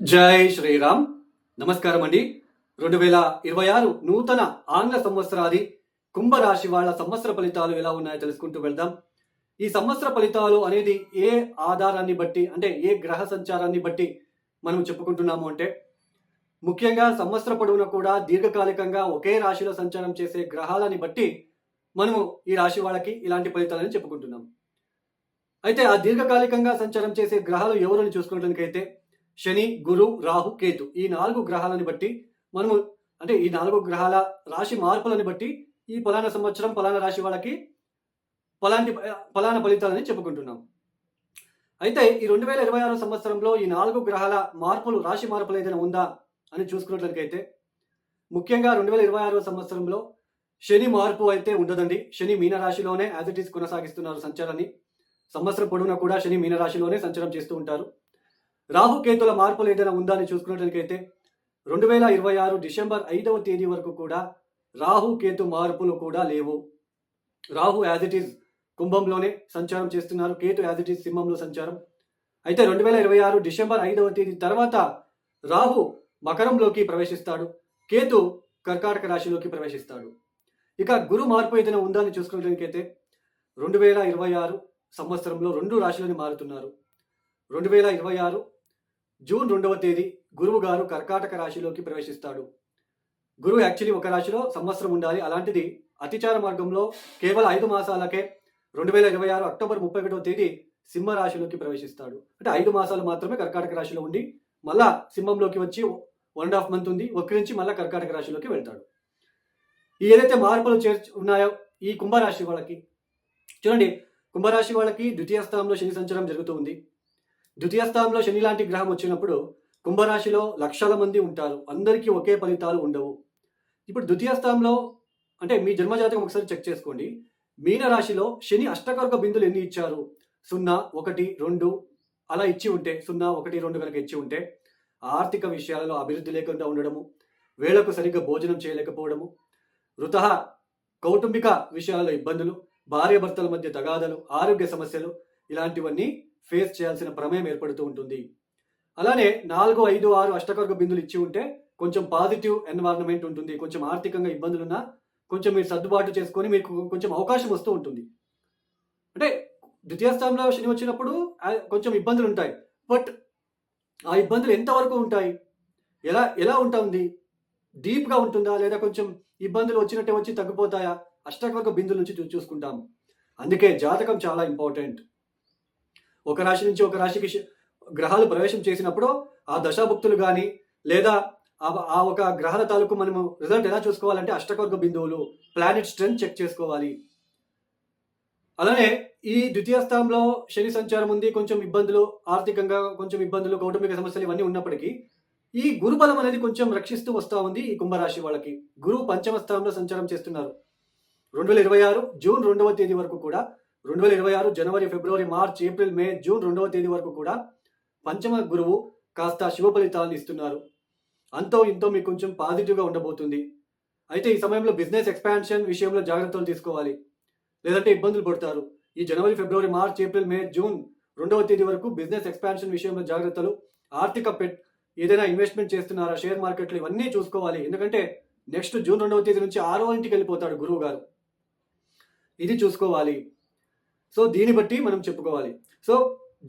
జై శ్రీరామ్. నమస్కారం అండి. రెండు వేల ఇరవై ఆరు నూతన ఆంగ్ల సంవత్సరాది కుంభరాశి వాళ్ళ సంవత్సర ఫలితాలు ఎలా ఉన్నాయో తెలుసుకుంటూ వెళ్దాం. ఈ సంవత్సర ఫలితాలు అనేది ఏ ఆధారాన్ని బట్టి అంటే ఏ గ్రహ సంచారాన్ని బట్టి మనం చెప్పుకుంటున్నాము అంటే ముఖ్యంగా సంవత్సర పొడవున కూడా దీర్ఘకాలికంగా ఒకే రాశిలో సంచారం చేసే గ్రహాలని బట్టి మనము ఈ రాశి వాళ్ళకి ఇలాంటి ఫలితాలని చెప్పుకుంటున్నాం. అయితే ఆ దీర్ఘకాలికంగా సంచారం చేసే గ్రహాలు ఎవరని చూసుకున్నట్లయితే శని గురు రాహు కేతు ఈ నాలుగు గ్రహాలను బట్టి మనము అంటే ఈ నాలుగు గ్రహాల రాశి మార్పులను బట్టి ఈ ఫలానా సంవత్సరం ఫలానా రాశి వాళ్ళకి ఫలాంటి ఫలానా ఫలితాలని చెప్పుకుంటున్నాం. అయితే ఈ రెండు వేల ఇరవై ఆరు సంవత్సరంలో ఈ నాలుగు గ్రహాల మార్పులు రాశి మార్పులు ఏదైనా ఉందా అని చూసుకున్నట్లయితే ముఖ్యంగా రెండు వేల ఇరవై ఆరో సంవత్సరంలో శని మార్పు అయితే ఉండదండి. శని మీనరాశిలోనే యాజ్ ఇట్ ఈస్ కొనసాగిస్తున్నారు సంచారాన్ని. సంవత్సరం పొడవునా కూడా శని మీనరాశిలోనే సంచారం చేస్తూ ఉంటారు. రాహుకేతుల మార్పులు ఏదైనా ఉందా అని చూసుకున్నట్లయితే రెండు వేల ఇరవై ఆరు డిసెంబర్ ఐదవ తేదీ వరకు కూడా రాహు కేతు మార్పులు కూడా లేవు. రాహు యాజ్ ఇట్ ఈజ్ కుంభంలోనే సంచారం చేస్తున్నారు. కేతు యాజ్ ఇట్ ఈజ్ సింహంలో సంచారం. అయితే రెండు వేల ఇరవై ఆరు డిసెంబర్ ఐదవ తేదీ తర్వాత రాహు మకరంలోకి ప్రవేశిస్తాడు. కేతు కర్కాటక రాశిలోకి ప్రవేశిస్తాడు. ఇక గురు మార్పు ఏదైనా ఉందా అని చూసుకున్నట్లయితే రెండు వేల ఇరవై ఆరు సంవత్సరంలో రెండు రాశులని మారుతున్నారు. రెండు వేల ఇరవై ఆరు జూన్ రెండవ తేదీ గురువు గారు కర్కాటక రాశిలోకి ప్రవేశిస్తాడు. గురువు యాక్చువల్లీ ఒక రాశిలో సంవత్సరం ఉండాలి. అలాంటిది అతిచార మార్గంలో కేవలం ఐదు మాసాలకే రెండు వేల ఇరవై ఆరు అక్టోబర్ ముప్పై ఒకటవ తేదీ సింహ రాశిలోకి ప్రవేశిస్తాడు. అంటే ఐదు మాసాలు మాత్రమే కర్కాటక రాశిలో ఉండి మళ్ళా సింహంలోకి వచ్చి వన్ అండ్ హాఫ్ మంత్ ఉంది. నుంచి మళ్ళీ కర్కాటక రాశిలోకి వెళ్తాడు. ఈ ఏదైతే మార్పులు చేర్చు ఉన్నాయో ఈ కుంభరాశి వాళ్ళకి చూడండి కుంభరాశి వాళ్ళకి ద్వితీయ స్థానంలో శని సంచారం జరుగుతూ ఉంది. ద్వితీయ స్థానంలో శని లాంటి గ్రహం వచ్చినప్పుడు కుంభరాశిలో లక్షల మంది ఉంటారు. అందరికీ ఒకే ఫలితాలు ఉండవు. ఇప్పుడు ద్వితీయ స్థానంలో అంటే మీ జన్మజాతకం ఒకసారి చెక్ చేసుకోండి. మీన రాశిలో శని అష్టకర్గ బిందులు ఎన్ని ఇచ్చారు? సున్నా ఒకటి రెండు అలా ఇచ్చి ఉంటే సున్నా ఒకటి రెండు కనుక ఇచ్చి ఉంటే ఆర్థిక విషయాలలో అభివృద్ధి లేకుండా ఉండడము వేళకు సరిగ్గా భోజనం చేయలేకపోవడము వృత కౌటుంబిక విషయాలలో ఇబ్బందులు భార్యాభర్తల మధ్య తగాదలు ఆరోగ్య సమస్యలు ఇలాంటివన్నీ ఫేస్ చేయాల్సిన ప్రమేయం ఏర్పడుతూ ఉంటుంది. అలానే నాలుగు ఐదు ఆరు అష్టకర్గ బిందులు ఇచ్చి ఉంటే కొంచెం పాజిటివ్ ఎన్వైరన్మెంట్ ఉంటుంది. కొంచెం ఆర్థికంగా ఇబ్బందులున్నా కొంచెం మీరు సర్దుబాటు చేసుకొని మీకు కొంచెం అవకాశం వస్తూ ఉంటుంది. అంటే ద్వితీయ స్థానంలో శని వచ్చినప్పుడు కొంచెం ఇబ్బందులు ఉంటాయి. బట్ ఆ ఇబ్బందులు ఎంతవరకు ఉంటాయి? ఎలా ఎలా ఉంటుంది డీప్గా ఉంటుందా? లేదా కొంచెం ఇబ్బందులు వచ్చినట్టే వచ్చి తగ్గిపోతాయా? అష్టకర్గ బిందుల నుంచి చూసుకుంటాం. అందుకే జాతకం చాలా ఇంపార్టెంట్. ఒక రాశి నుంచి ఒక రాశికి గ్రహాలు ప్రవేశం చేసినప్పుడు ఆ దశాభుక్తులు కానీ లేదా ఆ- ఆ ఒక గ్రహాల తాలూకు మనము రిజల్ట్ ఎలా చూసుకోవాలంటే అష్టకర్గ బిందువులు ప్లానెట్ స్ట్రెంత్ చెక్ చేసుకోవాలి. అలానే ఈ ద్వితీయ స్థానంలో శని సంచారం ఉంది కొంచెం ఇబ్బందులు ఆర్థికంగా కొంచెం ఇబ్బందులు కౌటుంబిక సమస్యలు ఇవన్నీ ఉన్నప్పటికీ ఈ గురుబలం అనేది కొంచెం రక్షిస్తూ వస్తూ ఉంది ఈ కుంభరాశి వాళ్ళకి. గురువు పంచమ స్థానంలో సంచారం చేస్తున్నారు. రెండు వేల ఇరవై ఆరు జూన్ రెండవ తేదీ వరకు కూడా రెండు వేల ఇరవై ఆరు జనవరి ఫిబ్రవరి మార్చ్ ఏప్రిల్ మే జూన్ రెండవ తేదీ వరకు కూడా పంచమ గురువు కాస్త శుభ ఫలితాలను ఇస్తున్నారు. అంతో ఇంతో మీకు కొంచెం పాజిటివ్గా ఉండబోతుంది. అయితే ఈ సమయంలో బిజినెస్ ఎక్స్పాన్షన్ విషయంలో జాగ్రత్తలు తీసుకోవాలి. లేదంటే ఇబ్బందులు పడతారు. ఈ జనవరి ఫిబ్రవరి మార్చ్ ఏప్రిల్ మే జూన్ రెండవ తేదీ వరకు బిజినెస్ ఎక్స్పాన్షన్ విషయంలో జాగ్రత్తలు ఆర్థిక పెట్ ఏదైనా ఇన్వెస్ట్మెంట్ చేస్తున్నారా షేర్ మార్కెట్లు ఇవన్నీ చూసుకోవాలి. ఎందుకంటే నెక్స్ట్ జూన్ రెండవ తేదీ నుంచి ఆరో ఇంటికి వెళ్ళిపోతాడు గురువు గారు. ఇది చూసుకోవాలి. సో దీన్ని బట్టి మనం చెప్పుకోవాలి. సో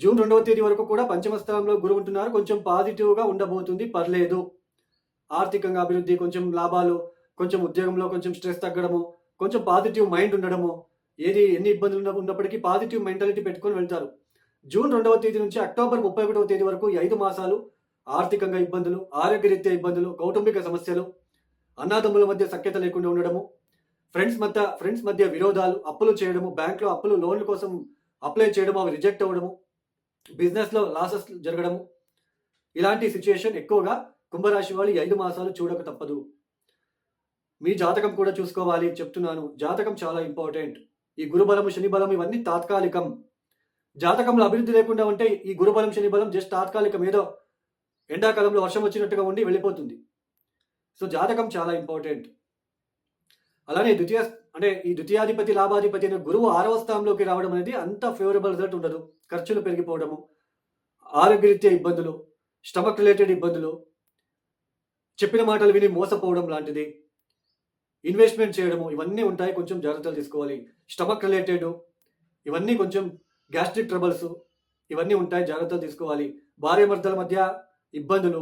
జూన్ రెండవ తేదీ వరకు కూడా పంచమ స్థానంలో గురు ఉంటున్నారు కొంచెం పాజిటివ్గా ఉండబోతుంది. పర్లేదు. ఆర్థికంగా అభివృద్ధి కొంచెం లాభాలు కొంచెం ఉద్యోగంలో కొంచెం స్ట్రెస్ తగ్గడము కొంచెం పాజిటివ్ మైండ్ ఉండడము ఏది ఎన్ని ఇబ్బందులు ఉన్నప్పటికీ పాజిటివ్ మెంటాలిటీ పెట్టుకొని వెళ్తారు. జూన్ రెండవ తేదీ నుంచి అక్టోబర్ ముప్పై ఒకటవ తేదీ వరకు ఈ ఐదు మాసాలు ఆర్థికంగా ఇబ్బందులు ఆరోగ్యరీత్యా ఇబ్బందులు కౌటుంబిక సమస్యలు అన్నాదమ్ముల మధ్య సఖ్యత లేకుండా ఉండడము ఫ్రెండ్స్ మధ్య ఫ్రెండ్స్ మధ్య విరోధాలు అప్పులు చేయడము బ్యాంక్లో అప్పులు లోన్ల కోసం అప్లై చేయడం అవి రిజెక్ట్ అవ్వడము బిజినెస్లో లాసెస్ జరగడము. ఇలాంటి సిచ్యుయేషన్ ఎక్కువగా కుంభరాశి వాళ్ళు ఐదు మాసాలు చూడక తప్పదు. మీ జాతకం కూడా చూసుకోవాలి చెప్తున్నాను. జాతకం చాలా ఇంపార్టెంట్ ఈ గురుబలము శనిబలం ఇవన్నీ తాత్కాలికం. జాతకంలో అభివృద్ధి లేకుండా ఉంటే ఈ గురుబలం శనిబలం జస్ట్ తాత్కాలికం ఏదో ఎండాకాలంలో వర్షం వచ్చినట్టుగా ఉండి వెళ్ళిపోతుంది. సో జాతకం చాలా ఇంపార్టెంట్ అలానే ద్వితీయ అంటే ఈ ద్వితీయాధిపతి లాభాధిపతి అనే గురువు ఆరవ స్థానంలోకి రావడం అనేది అంత ఫేవరబుల్ రిజల్ట్ ఉండదు. ఖర్చులు పెరిగిపోవడము ఆరోగ్యరీత్యా ఇబ్బందులు స్టమక్ రిలేటెడ్ ఇబ్బందులు చెప్పిన మాటలు విని మోసపోవడం లాంటిది ఇన్వెస్ట్మెంట్ చేయడము ఇవన్నీ ఉంటాయి. కొంచెం జాగ్రత్తలు తీసుకోవాలి. స్టమక్ రిలేటెడ్ ఇవన్నీ కొంచెం గ్యాస్ట్రిక్ ట్రబుల్స్ ఇవన్నీ ఉంటాయి. జాగ్రత్తలు తీసుకోవాలి. భార్య భర్తల మధ్య ఇబ్బందులు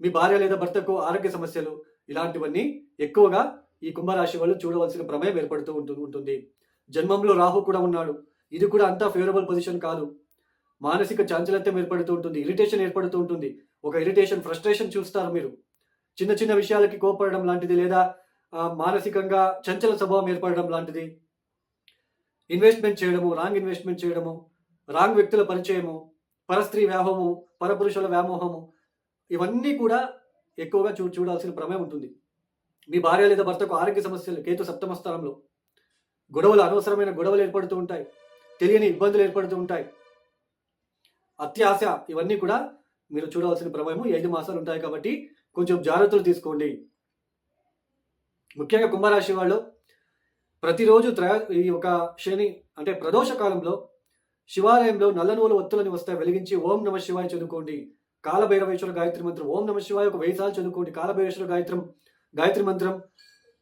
మీ భార్య లేదా భర్తకు ఆరోగ్య సమస్యలు ఇలాంటివన్నీ ఎక్కువగా ఈ కుంభరాశి వాళ్ళు చూడవలసిన ప్రమేయం ఏర్పడుతూ ఉంటు- ఉంటుంది. జన్మంలో రాహు కూడా ఉన్నాడు. ఇది కూడా అంతా ఫేవరబుల్ పొజిషన్ కాదు. మానసిక చాంచలత్యం ఏర్పడుతూ ఉంటుంది. ఇరిటేషన్ ఏర్పడుతూ ఉంటుంది. ఒక ఇరిటేషన్ ఫ్రస్ట్రేషన్ చూస్తారు మీరు. చిన్న చిన్న విషయాలకి కోపడడం లాంటిది లేదా మానసికంగా చంచల స్వభావం ఏర్పడడం లాంటిది. ఇన్వెస్ట్మెంట్ చేయడము రాంగ్ ఇన్వెస్ట్మెంట్ చేయడము రాంగ్ వ్యక్తుల పరిచయము పరస్త్రీ వ్యామోహము పరపురుషుల వ్యామోహము ఇవన్నీ కూడా ఎక్కువగా చూ చూడాల్సిన ప్రమేయం ఉంటుంది. మీ భార్య లేదా భర్తకు ఆరోగ్య సమస్యలు కేతు సప్తమ స్థానంలో గొడవలు అనవసరమైన గొడవలు ఏర్పడుతూ ఉంటాయి తెలియని ఇబ్బందులు ఏర్పడుతూ ఉంటాయి. అత్యాశ ఇవన్నీ కూడా మీరు చూడవలసిన ప్రమేయము. ఏడు ఐదు మాసాలు ఉంటాయి కాబట్టి కొంచెం జాగ్రత్తలు తీసుకోండి. ముఖ్యంగా కుంభరాశి వాళ్ళు ప్రతిరోజు త్రయ ఈ ఒక శని అంటే ప్రదోష కాలంలో శివాలయంలో నల్ల నూలు ఒత్తులని వస్తాయి వెలిగించి ఓం నమ శివాయ చదువుకోండి. కాలభైరవేశ్వర గాయత్రి మంత్రం ఓం నమ శివాయ ఒక వెయ్యి సార్లు చదువుకోండి. కాలభైరేశ్వర గాయత్రం గాయత్రి మంత్రం.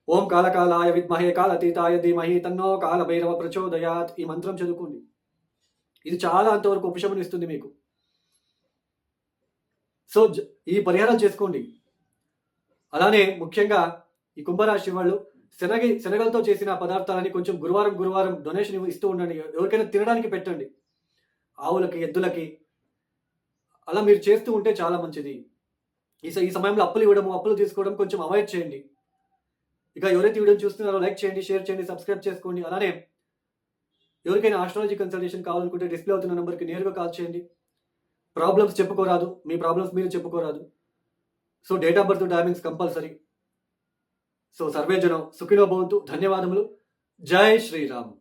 ఓం కాలకాలాయ విద్మహే కాలతీతాయ ధీమహి తన్నో కాలభైరవ ప్రచోదయాత్ ఈ మంత్రం చదువుకోండి. ఇది చాలా అంతవరకు ఉపశమనం ఇస్తుంది మీకు. సో ఈ పరిహారం చేసుకోండి. అలానే ముఖ్యంగా ఈ కుంభరాశి వాళ్ళు శనగ శనగలతో చేసిన పదార్థాలని కొంచెం గురువారం గురువారం డొనేషన్ ఇస్తూ ఉండండి. ఎవరికైనా తినడానికి పెట్టండి. ఆవులకి ఎద్దులకి అలా మీరు చేస్తూ ఉంటే చాలా మంచిది. ఈ స- ఈ సమయంలో అప్పులు ఇవ్వడము అప్పులు తీసుకోవడం కొంచెం అవాయిడ్ చేయండి. ఇక ఎవరైతే వీడియో చూస్తున్నారో లైక్ చేయండి షేర్ చేయండి సబ్స్క్రైబ్ చేసుకోండి. అలానే ఎవరికైనా ఆస్ట్రాలజీ కన్సల్టేషన్ కావాలనుకుంటే డిస్ప్లే అవుతున్న నెంబర్కి నేరుగా కాల్ చేయండి. ప్రాబ్లమ్స్ చెప్పుకోరాదు. మీ ప్రాబ్లమ్స్ మీరు చెప్పుకోరాదు. So date of birth timings compulsory so survey జనం సుఖినో భవంతు. ధన్యవాదములు. జై శ్రీరామ్.